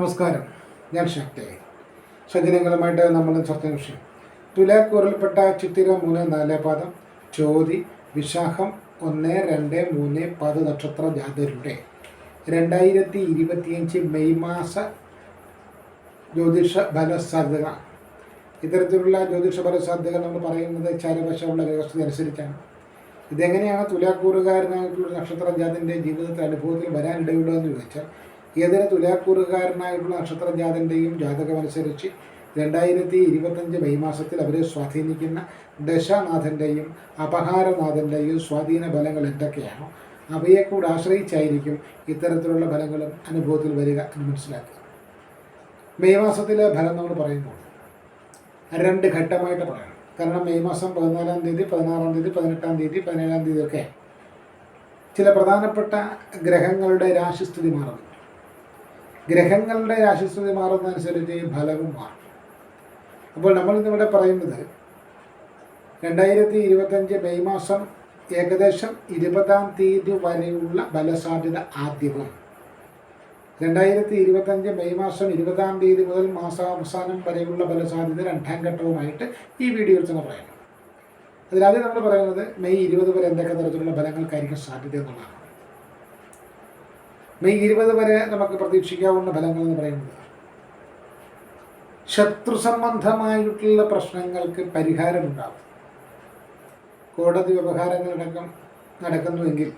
നമസ്കാരം. ഞാൻ ശക്തി. സജ്ജനങ്ങളുമായിട്ട് നമ്മൾ ചർച്ച വിഷയം. തുലാക്കൂറിൽപ്പെട്ട ചിത്തിര മൂന്ന് നാല് പാദം. ചോതി വിശാഖം ഒന്ന് രണ്ട് മൂന്ന് പത് നക്ഷത്ര ജാതരുടെ രണ്ടായിരത്തി ഇരുപത്തിയഞ്ച് മെയ് മാസ ജ്യോതിഷ ഫലസാധ്യത. ഇത്തരത്തിലുള്ള ജ്യോതിഷ ഫലസാധ്യത നമ്മൾ പറയുന്നത് ചാരവശമുള്ള വ്യവസ്ഥ അനുസരിച്ചാണ്. ഇതെങ്ങനെയാണ് തുലാക്കൂറുകാരനായിട്ടുള്ള നക്ഷത്ര ജാതിന്റെ ജീവിതത്തിൽ അനുഭവത്തിൽ വരാനിടയുള്ളതെന്ന് ചോദിച്ചാൽ ഏതൊരു തുലാക്കൂറുകാരനായിട്ടുള്ള നക്ഷത്ര ജാതന്റെയും ജാതകമനുസരിച്ച് രണ്ടായിരത്തി ഇരുപത്തഞ്ച് മെയ് മാസത്തിൽ അവരെ സ്വാധീനിക്കുന്ന ദശാനാഥന്റെയും അപഹാരനാഥന്റെയും സ്വാധീന ഫലങ്ങൾ എന്തൊക്കെയാണോ അവയെ കൂടെ ആശ്രയിച്ചായിരിക്കും ഇത്തരത്തിലുള്ള ഫലങ്ങളും അനുഭവത്തിൽ വരിക എന്ന് മനസ്സിലാക്കുക. മെയ് മാസത്തിലെ ഫലം നമ്മൾ പറയുമ്പോൾ രണ്ട് ഘട്ടമായിട്ട് പറയണം കാരണം മെയ് മാസം പതിനാലാം തീയതി പതിനാറാം തീയതി പതിനെട്ടാം തീയതി പതിനേഴാം തീയതി ഒക്കെ ചില പ്രധാനപ്പെട്ട ഗ്രഹങ്ങളുടെ രാശിസ്ഥിതി മാറുന്നു ഗ്രഹങ്ങളുടെ രാശിസ്ഥിതി മാറുന്നതനുസരിച്ച് ഫലവും മാറും. അപ്പോൾ നമ്മൾ ഇന്നിവിടെ പറയുന്നത് രണ്ടായിരത്തി ഇരുപത്തഞ്ച് മെയ് മാസം ഏകദേശം ഇരുപതാം തീയതി വരെയുള്ള ബലസാധ്യത ആദ്യവും രണ്ടായിരത്തി ഇരുപത്തഞ്ച് മെയ് മാസം ഇരുപതാം തീയതി മുതൽ മാസാവസാനം വരെയുള്ള ബലസാധ്യത രണ്ടാം ഘട്ടവുമായിട്ട് ഈ വീഡിയോയിൽ തന്നെ പറയണം അതിലാദ്യം നമ്മൾ പറയുന്നത് മെയ് ഇരുപത് വരെ എന്തൊക്കെ തരത്തിലുള്ള ഫലങ്ങൾക്കായിരിക്കും സാധ്യത എന്നുള്ളതാണ്. മെയ് ഇരുപത് വരെ നമുക്ക് പ്രതീക്ഷിക്കാവുന്ന ഫലങ്ങൾ എന്ന് പറയുന്നത് ശത്രു സംബന്ധമായിട്ടുള്ള പ്രശ്നങ്ങൾക്ക് പരിഹാരമുണ്ടാകും കോടതി വ്യവഹാരങ്ങളടക്കം നടക്കുന്നുവെങ്കിൽ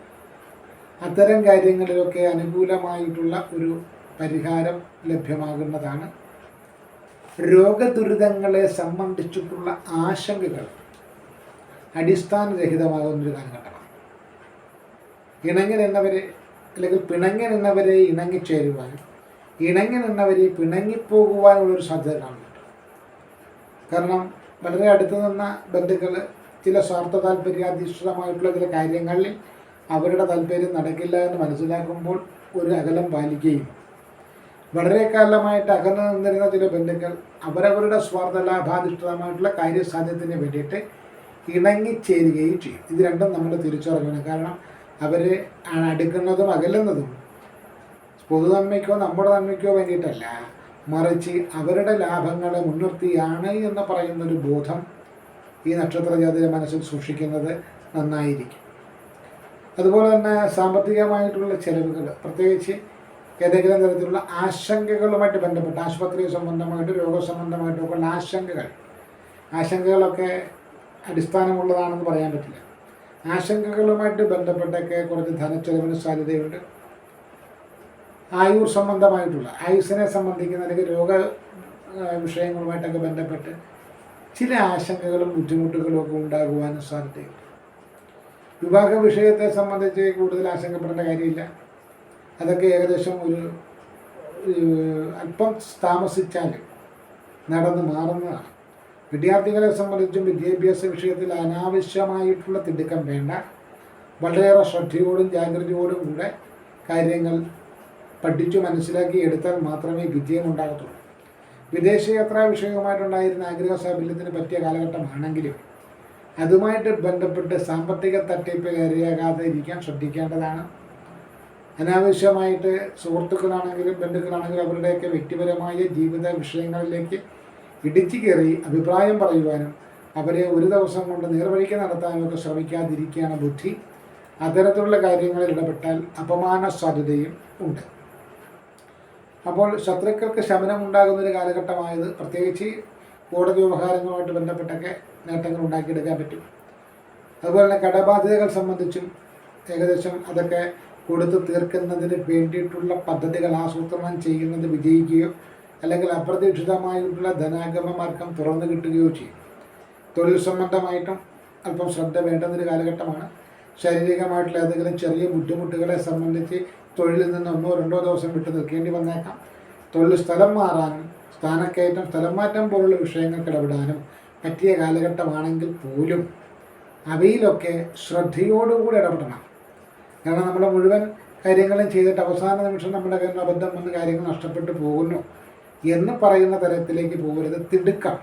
അത്തരം കാര്യങ്ങളിലൊക്കെ അനുകൂലമായിട്ടുള്ള ഒരു പരിഹാരം ലഭ്യമാകുന്നതാണ്. രോഗദുരിതങ്ങളെ സംബന്ധിച്ചിട്ടുള്ള ആശങ്കകൾ അടിസ്ഥാനരഹിതമാകുന്നൊരു കാലഘട്ടമാണ്. ഇണങ്ങി നിന്നവരെ അല്ലെങ്കിൽ പിണങ്ങി നിന്നവരെ ഇണങ്ങിച്ചേരുവാനും ഇണങ്ങി നിന്നവരെ പിണങ്ങിപ്പോകുവാനുള്ളൊരു സാധ്യത കാണുന്നുണ്ട് കാരണം വളരെ അടുത്ത് നിന്ന ബന്ധുക്കൾ ചില സ്വാർത്ഥ താല്പര്യാധിഷ്ഠിതമായിട്ടുള്ള ചില കാര്യങ്ങളിൽ അവരുടെ താല്പര്യം നടക്കില്ല എന്ന് മനസ്സിലാക്കുമ്പോൾ ഒരു അകലം പാലിക്കുകയും വളരെ കാലമായിട്ട് അകന്നു നിന്നിരുന്ന ചില ബന്ധുക്കൾ അവരവരുടെ സ്വാർത്ഥ ലാഭാധിഷ്ഠിതമായിട്ടുള്ള കാര്യസാധ്യത്തിന് വേണ്ടിയിട്ട് ഇണങ്ങിച്ചേരുകയും ചെയ്യും. ഇത് രണ്ടും നമ്മൾ തിരിച്ചറിയണം കാരണം അവർ ആണ് അടുക്കുന്നതും അകലുന്നതും. പൊതുനന്മയ്ക്കോ നമ്മുടെ നന്മയ്ക്കോ വേണ്ടിയിട്ടല്ല. മറിച്ച് അവരുടെ ലാഭങ്ങളെ മുൻനിർത്തിയാണ് എന്ന് പറയുന്നൊരു ബോധം ഈ നക്ഷത്രജാതിയുടെ മനസ്സിൽ സൂക്ഷിക്കുന്നത് നന്നായിരിക്കും. അതുപോലെ തന്നെ സാമ്പത്തികമായിട്ടുള്ള ചെലവുകൾ പ്രത്യേകിച്ച് ഏതെങ്കിലും തരത്തിലുള്ള ആശങ്കകളുമായിട്ട് ബന്ധപ്പെട്ട് ആശുപത്രി സംബന്ധമായിട്ട് രോഗസംബന്ധമായിട്ടും ഉള്ള ആശങ്കകൾ. ആശങ്കകളൊക്കെ അടിസ്ഥാനമുള്ളതാണെന്ന് പറയാൻ പറ്റില്ല. ആശങ്കകളുമായിട്ട് ബന്ധപ്പെട്ടൊക്കെ കുറച്ച് ധനച്ചെലവിന് സാധ്യതയുണ്ട്. ആയുർ സംബന്ധമായിട്ടുള്ള ആയുസിനെ സംബന്ധിക്കുന്ന അല്ലെങ്കിൽ രോഗ വിഷയങ്ങളുമായിട്ടൊക്കെ ബന്ധപ്പെട്ട് ചില ആശങ്കകളും ബുദ്ധിമുട്ടുകളും ഒക്കെ ഉണ്ടാകുവാനും സാധ്യതയുണ്ട്. വിവാഹ വിഷയത്തെ സംബന്ധിച്ച് കൂടുതൽ ആശങ്കപ്പെടേണ്ട കാര്യമില്ല. അതൊക്കെ ഏകദേശം ഒരു അല്പം താമസിച്ചാൽ നടന്നു മാറുന്നതാണ്. വിദ്യാർത്ഥികളെ സംബന്ധിച്ചും വിദ്യാഭ്യാസ വിഷയത്തിൽ അനാവശ്യമായിട്ടുള്ള തിടുക്കം വേണ്ട. വളരെയേറെ ശ്രദ്ധയോടും ജാഗ്രതയോടും കൂടെ കാര്യങ്ങൾ പഠിച്ചു മനസ്സിലാക്കി എടുത്താൽ മാത്രമേ വിജയം ഉണ്ടാകത്തുള്ളൂ. വിദേശയാത്രാ വിഷയവുമായിട്ടുണ്ടായിരുന്ന ആഗ്രഹ സാഫല്യത്തിന് പറ്റിയ കാലഘട്ടമാണെങ്കിലും അതുമായിട്ട് ബന്ധപ്പെട്ട് സാമ്പത്തിക തട്ടിപ്പ് കയറിയാകാതെ ഇരിക്കാൻ ശ്രദ്ധിക്കേണ്ടതാണ്. അനാവശ്യമായിട്ട് സുഹൃത്തുക്കളാണെങ്കിലും ബന്ധുക്കളാണെങ്കിലും അവരുടെയൊക്കെ വ്യക്തിപരമായ ജീവിത വിഷയങ്ങളിലേക്ക് ഇടിച്ചു കയറി അഭിപ്രായം പറയുവാനും അവരെ ഒരു ദിവസം കൊണ്ട് നേർവഴിക്ക് നടത്താനും ഒക്കെ ശ്രമിക്കാതിരിക്കുകയാണ് ബുദ്ധി. അത്തരത്തിലുള്ള കാര്യങ്ങളിൽ ഇടപെട്ടാൽ അപമാന സാധ്യതയും ഉണ്ട്. അപ്പോൾ ശത്രുക്കൾക്ക് ശമനം ഉണ്ടാകുന്ന ഒരു കാലഘട്ടമായത് പ്രത്യേകിച്ച് കോടതി വ്യവഹാരങ്ങളുമായിട്ട് ബന്ധപ്പെട്ടൊക്കെ നേട്ടങ്ങൾ ഉണ്ടാക്കിയെടുക്കാൻ പറ്റും. അതുപോലെ തന്നെ കടബാധ്യതകൾ സംബന്ധിച്ചും ഏകദേശം അതൊക്കെ കൊടുത്തു തീർക്കുന്നതിന് വേണ്ടിയിട്ടുള്ള പദ്ധതികൾ ആസൂത്രണം ചെയ്യുന്നത് വിജയിക്കുകയോ അല്ലെങ്കിൽ അപ്രതീക്ഷിതമായിട്ടുള്ള ധനാഗമ മാർഗം തുറന്നു കിട്ടുകയോ ചെയ്യും. തൊഴിൽ സംബന്ധമായിട്ടും അല്പം ശ്രദ്ധ വേണ്ടുന്നൊരു കാലഘട്ടമാണ്. ശാരീരികമായിട്ടുള്ള ഏതെങ്കിലും ചെറിയ ബുദ്ധിമുട്ടുകളെ സംബന്ധിച്ച് തൊഴിലിൽ നിന്ന് ഒന്നോ രണ്ടോ ദിവസം വിട്ടു നിൽക്കേണ്ടി വന്നേക്കാം. തൊഴിൽ സ്ഥലം മാറാനും സ്ഥാനക്കയറ്റം സ്ഥലം മാറ്റം പോലുള്ള വിഷയങ്ങൾക്ക് ഇടപെടാനും പറ്റിയ കാലഘട്ടമാണെങ്കിൽ പോലും അവയിലൊക്കെ ശ്രദ്ധയോടുകൂടി ഇടപെടണം. കാരണം നമ്മുടെ മുഴുവൻ കാര്യങ്ങളും ചെയ്തിട്ട് അവസാന നിമിഷം നമ്മുടെ കയ്യിൽ അബദ്ധം വന്ന് കാര്യങ്ങൾ നഷ്ടപ്പെട്ടു പോകുന്നു. എന്ന് പറയുന്ന തരത്തിലേക്ക് പോകരുത്. തിടുക്കം.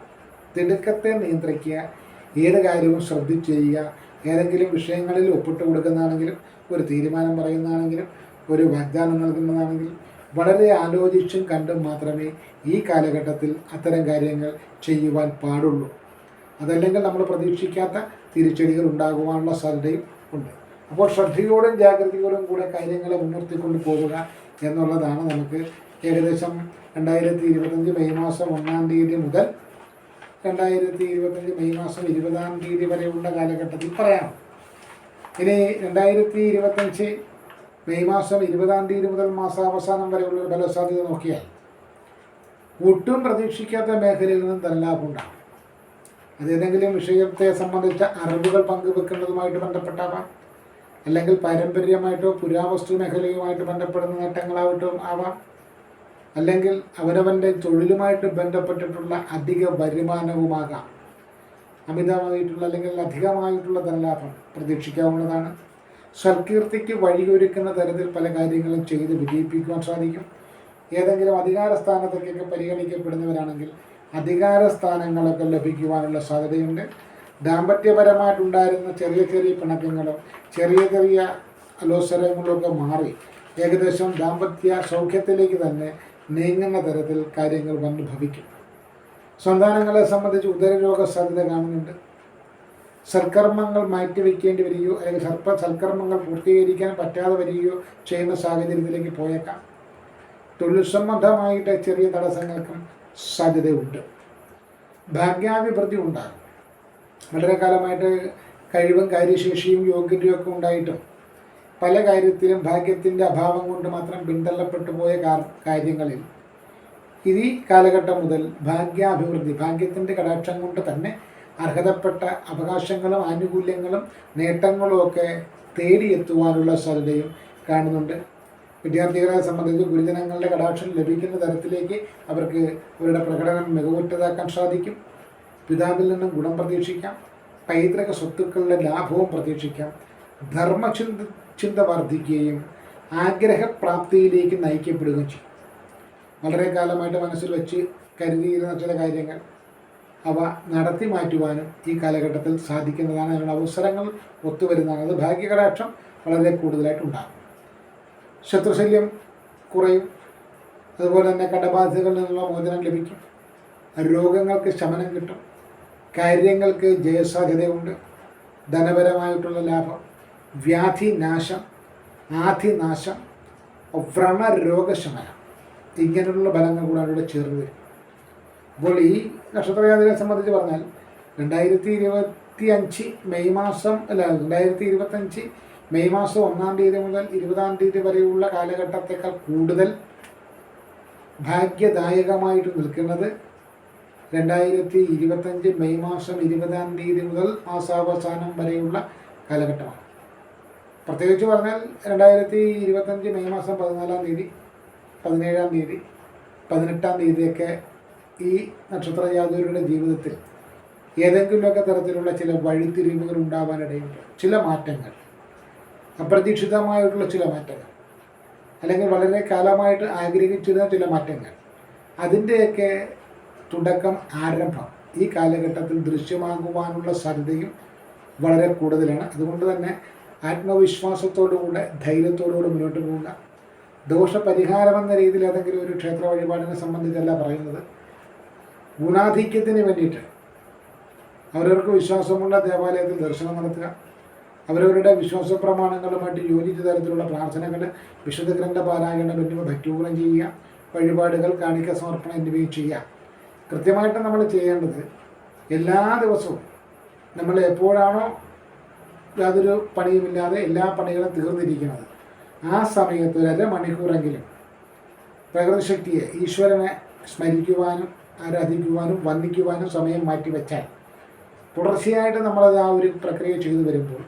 തിടുക്കത്തെ നിയന്ത്രിക്കുക. ഏത് കാര്യവും ശ്രദ്ധിച്ച് ചെയ്യുക ഏതെങ്കിലും വിഷയങ്ങളിൽ ഒപ്പിട്ട് കൊടുക്കുന്നതാണെങ്കിലും ഒരു തീരുമാനം പറയുന്നതാണെങ്കിലും ഒരു വാഗ്ദാനം നൽകുന്നതാണെങ്കിലും വളരെ ആലോചിച്ചും കണ്ടും മാത്രമേ ഈ കാലഘട്ടത്തിൽ അത്തരം കാര്യങ്ങൾ ചെയ്യുവാൻ പാടുള്ളൂ. അതല്ലെങ്കിൽ നമ്മൾ പ്രതീക്ഷിക്കാത്ത തിരിച്ചടികൾ ഉണ്ടാകുവാനുള്ള സാധ്യതയും ഉണ്ട്. അപ്പോൾ ശ്രദ്ധയോടും ജാഗ്രതയോടും കൂടെ കാര്യങ്ങളെ മുൻനിർത്തിക്കൊണ്ട് പോവുക എന്നുള്ളതാണ് നമുക്ക് ഏകദേശം രണ്ടായിരത്തി ഇരുപത്തഞ്ച് മെയ് മാസം ഒന്നാം തീയതി മുതൽ രണ്ടായിരത്തി ഇരുപത്തഞ്ച് മെയ് മാസം ഇരുപതാം തീയതി വരെയുള്ള കാലഘട്ടത്തിൽ പറയാം. ഇനി രണ്ടായിരത്തി ഇരുപത്തഞ്ച് മെയ് മാസം ഇരുപതാം തീയതി മുതൽ മാസാവസാനം വരെയുള്ള ഫലസാധ്യത നോക്കിയാൽ ഒട്ടും പ്രതീക്ഷിക്കാത്ത മേഖലയിൽ നിന്നും ധനലാഭമുണ്ടാകും അതേതെങ്കിലും വിഷയത്തെ സംബന്ധിച്ച അറിവുകൾ പങ്കുവെക്കുന്നതുമായിട്ട് ബന്ധപ്പെട്ടാവാം. അല്ലെങ്കിൽ പാരമ്പര്യമായിട്ടോ പുരാവസ്തു മേഖലയുമായിട്ട് ബന്ധപ്പെടുന്ന നേട്ടങ്ങളായിട്ടും ആവാം. അല്ലെങ്കിൽ അവരവന്റെ തൊഴിലുമായിട്ട് ബന്ധപ്പെട്ടിട്ടുള്ള അധിക വരുമാനവുമാകാം. അമിതമായിട്ടുള്ള അല്ലെങ്കിൽ അധികമായിട്ടുള്ള ധനലാഭം പ്രതീക്ഷിക്കാവുന്നതാണ്. സൽകീർത്തിക്ക് വഴിയൊരുക്കുന്ന തരത്തിൽ പല കാര്യങ്ങളും ചെയ്ത് വിജയിപ്പിക്കുവാൻ സാധിക്കും. ഏതെങ്കിലും അധികാര സ്ഥാനത്തേക്കൊക്കെ പരിഗണിക്കപ്പെടുന്നവരാണെങ്കിൽ അധികാര സ്ഥാനങ്ങളൊക്കെ ലഭിക്കുവാനുള്ള സാധ്യതയുണ്ട്. ദാമ്പത്യപരമായിട്ടുണ്ടായിരുന്ന ചെറിയ ചെറിയ പിണക്കങ്ങളോ ചെറിയ ചെറിയ അലോസരങ്ങളൊക്കെ മാറി ഏകദേശം ദാമ്പത്യ സൗഖ്യത്തിലേക്ക് തന്നെ നീങ്ങുന്ന തരത്തിൽ കാര്യങ്ങൾ വന്നു ഭവിക്കും സന്താനങ്ങളെ സംബന്ധിച്ച് ഉദരരോഗ സാധ്യത കാണുന്നുണ്ട്. സൽക്കർമ്മങ്ങൾ മാറ്റിവെക്കേണ്ടി വരികയോ അല്ലെങ്കിൽ സർപ്പ സൽക്കർമ്മങ്ങൾ പൂർത്തീകരിക്കാൻ പറ്റാതെ വരികയോ ചെയ്യുന്ന സാഹചര്യത്തിലേക്ക് പോയേക്കാം. തൊഴിൽ സംബന്ധമായിട്ട് ചെറിയ തടസ്സങ്ങൾക്കും സാധ്യതയുണ്ട്. ഭാഗ്യാഭിവൃദ്ധി ഉണ്ടാകും. വളരെ കാലമായിട്ട് കഴിവും കാര്യശേഷിയും യോഗ്യതയും ഒക്കെ ഉണ്ടായിട്ടും പല കാര്യത്തിലും ഭാഗ്യത്തിന്റെ അഭാവം കൊണ്ട് മാത്രം പിന്തള്ളപ്പെട്ടു പോയ കാര്യങ്ങളിൽ. ഈ കാലഘട്ടം മുതൽ ഭാഗ്യാഭിവൃദ്ധി ഭാഗ്യത്തിന്റെ കടാക്ഷം കൊണ്ട് തന്നെ അർഹതപ്പെട്ട അവകാശങ്ങളും ആനുകൂല്യങ്ങളും നേട്ടങ്ങളും ഒക്കെ തേടിയെത്തുവാനുള്ള സാധ്യതയും കാണുന്നുണ്ട്. വിദ്യാർത്ഥികളെ സംബന്ധിച്ച് ഗുരുജനങ്ങളുടെ കടാക്ഷം ലഭിക്കുന്ന തരത്തിലേക്ക് അവർക്ക് അവരുടെ പ്രകടനം മികവുറ്റതാക്കാൻ സാധിക്കും. പിതാവിൽ നിന്നും ഗുണം പ്രതീക്ഷിക്കാം. പൈതൃക സ്വത്തുക്കളുടെ ലാഭവും പ്രതീക്ഷിക്കാം. ധർമ്മചിന്ത ചിന്ത വർദ്ധിക്കുകയും ആഗ്രഹപ്രാപ്തിയിലേക്ക് നയിക്കപ്പെടുകയും ചെയ്യും. വളരെ കാലമായിട്ട് മനസ്സിൽ വെച്ച് കരുതിയിരുന്ന ചില കാര്യങ്ങൾ അവ നടത്തി മാറ്റുവാനും ഈ കാലഘട്ടത്തിൽ സാധിക്കുന്നതാണ്. അതിനുള്ള അവസരങ്ങൾ ഒത്തുവരുന്നതാണ്. അത് ഭാഗ്യകടാക്ഷം വളരെ കൂടുതലായിട്ട് ഉണ്ടാകും. ശത്രുശല്യം കുറയും. അതുപോലെ തന്നെ കടബാധ്യതകളിൽ നിന്നുള്ള മോചനം ലഭിക്കും. രോഗങ്ങൾക്ക് ശമനം കിട്ടും. കാര്യങ്ങൾക്ക് ജയസാധ്യതയുണ്ട്. ധനപരമായിട്ടുള്ള ലാഭം വ്യാധി നാശം ആധിനാശം വ്രണരോഗശമനം ഇങ്ങനെയുള്ള ഫലങ്ങൾ കൂടെ അവിടെ ചേർന്ന് വരും. അപ്പോൾ ഈ നക്ഷത്രവ്യാധികളെ സംബന്ധിച്ച് പറഞ്ഞാൽ രണ്ടായിരത്തി ഇരുപത്തി അഞ്ച് മെയ് മാസം അല്ല രണ്ടായിരത്തി ഇരുപത്തഞ്ച് മെയ് മാസം ഒന്നാം തീയതി മുതൽ ഇരുപതാം തീയതി വരെയുള്ള കാലഘട്ടത്തേക്കാൾ കൂടുതൽ ഭാഗ്യദായകമായിട്ട് നിൽക്കുന്നത് രണ്ടായിരത്തി ഇരുപത്തഞ്ച് മെയ് മാസം ഇരുപതാം തീയതി മുതൽ മാസാവസാനം വരെയുള്ള കാലഘട്ടമാണ്. പ്രത്യേകിച്ച് പറഞ്ഞാൽ രണ്ടായിരത്തി ഇരുപത്തഞ്ച് മെയ് മാസം പതിനാലാം തീയതി പതിനേഴാം തീയതി പതിനെട്ടാം തീയതിയൊക്കെ ഈ നക്ഷത്രജാതകരുടെ ജീവിതത്തിൽ ഏതെങ്കിലുമൊക്കെ തരത്തിലുള്ള ചില വഴിത്തിരിവുകൾ ഉണ്ടാവാനിടയുണ്ട്. ചില മാറ്റങ്ങൾ. അപ്രതീക്ഷിതമായിട്ടുള്ള ചില മാറ്റങ്ങൾ. അല്ലെങ്കിൽ വളരെ കാലമായിട്ട് ആഗ്രഹിച്ചിരുന്ന ചില മാറ്റങ്ങൾ. അതിന്റെയൊക്കെ തുടക്കം ആരംഭം ഈ കാലഘട്ടത്തിൽ ദൃശ്യമാകുവാനുള്ള സാധ്യതയും വളരെ കൂടുതലാണ്. അതുകൊണ്ട് തന്നെ ആത്മവിശ്വാസത്തോടുകൂടെ ധൈര്യത്തോടുകൂടെ മുന്നോട്ട് പോവുക. ദോഷപരിഹാരമെന്ന രീതിയിൽ ഏതെങ്കിലും ഒരു ക്ഷേത്ര വഴിപാടിനെ സംബന്ധിച്ചല്ല പറയുന്നത്. ഗുണാധിക്യത്തിന് വേണ്ടിയിട്ട് അവരവർക്ക് വിശ്വാസമുള്ള ദേവാലയത്തിൽ ദർശനം നടത്തുക. അവരവരുടെ വിശ്വാസ പ്രമാണങ്ങളുമായിട്ട് യോജിച്ച തരത്തിലുള്ള പ്രാർത്ഥനകൾ വിശുദ്ധ ഗ്രന്ഥ പാരായണം എന്നിവ ഭക്തിപൂർവം ചെയ്യുക വഴിപാടുകൾ കാണിക്ക സമർപ്പണം എന്നിവയും ചെയ്യുക. കൃത്യമായിട്ട് നമ്മൾ ചെയ്യേണ്ടത് എല്ലാ ദിവസവും നമ്മൾ എപ്പോഴാണോ യാതൊരു പണിയുമില്ലാതെ എല്ലാ പണികളും തീർന്നിരിക്കുന്നത്. ആ സമയത്ത് ഒരു അരമണിക്കൂറെങ്കിലും പ്രകൃതിശക്തിയെ ഈശ്വരനെ സ്മരിക്കുവാനും ആരാധിക്കുവാനും വന്ദിക്കുവാനും സമയം മാറ്റിവെച്ചാൽ തുടർച്ചയായിട്ട് നമ്മളത് ആ ഒരു പ്രക്രിയ ചെയ്തു വരുമ്പോൾ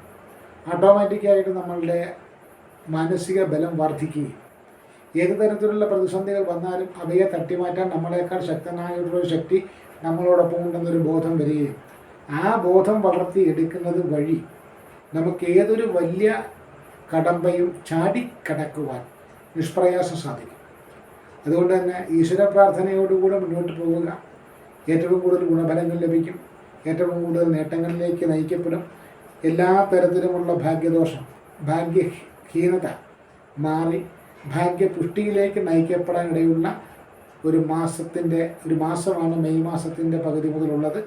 ഓട്ടോമാറ്റിക്കായിട്ട് നമ്മളുടെ മാനസിക ബലം വർദ്ധിക്കുകയും ഏത് തരത്തിലുള്ള പ്രതിസന്ധികൾ വന്നാലും അവയെ തട്ടിമാറ്റാൻ നമ്മളെക്കാൾ ശക്തനായിട്ടുള്ളൊരു ശക്തി നമ്മളോടൊപ്പം ഉണ്ടെന്നൊരു ബോധം വരികയും ആ ബോധം വളർത്തിയെടുക്കുന്നത് വഴി നമുക്ക് ഏതൊരു വലിയ കടമ്പയും ചാടിക്കടക്കുവാൻ നിഷ്പ്രയാസം സാധിക്കും. അതുകൊണ്ട് തന്നെ ഈശ്വര പ്രാർത്ഥനയോടുകൂടെ മുന്നോട്ട് പോവുക ഏറ്റവും കൂടുതൽ ഗുണഫലങ്ങൾ ലഭിക്കും. ഏറ്റവും കൂടുതൽ നേട്ടങ്ങളിലേക്ക് നയിക്കപ്പെടും. എല്ലാ തരത്തിലുമുള്ള ഭാഗ്യദോഷം ഭാഗ്യഹീനത മാറി ഭാഗ്യപുഷ്ടിയിലേക്ക് നയിക്കപ്പെടാനിടയുള്ള ഒരു മാസത്തിന്റെ ഒരു മാസമാണ് മെയ് മാസത്തിന്റെ പകുതി മുതലുള്ളത്.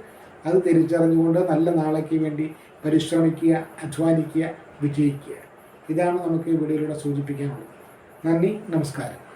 അത് തിരിച്ചറിഞ്ഞുകൊണ്ട് നല്ല നാളേക്ക് വേണ്ടി പരിശ്രമിക്കുക അധ്വാനിക്കുക വിജയിക്കുക. ഇതാണ് നമുക്ക് ഈ വീഡിയോയിലൂടെ സൂചിപ്പിക്കാനുള്ളത്. നന്ദി നമസ്കാരം.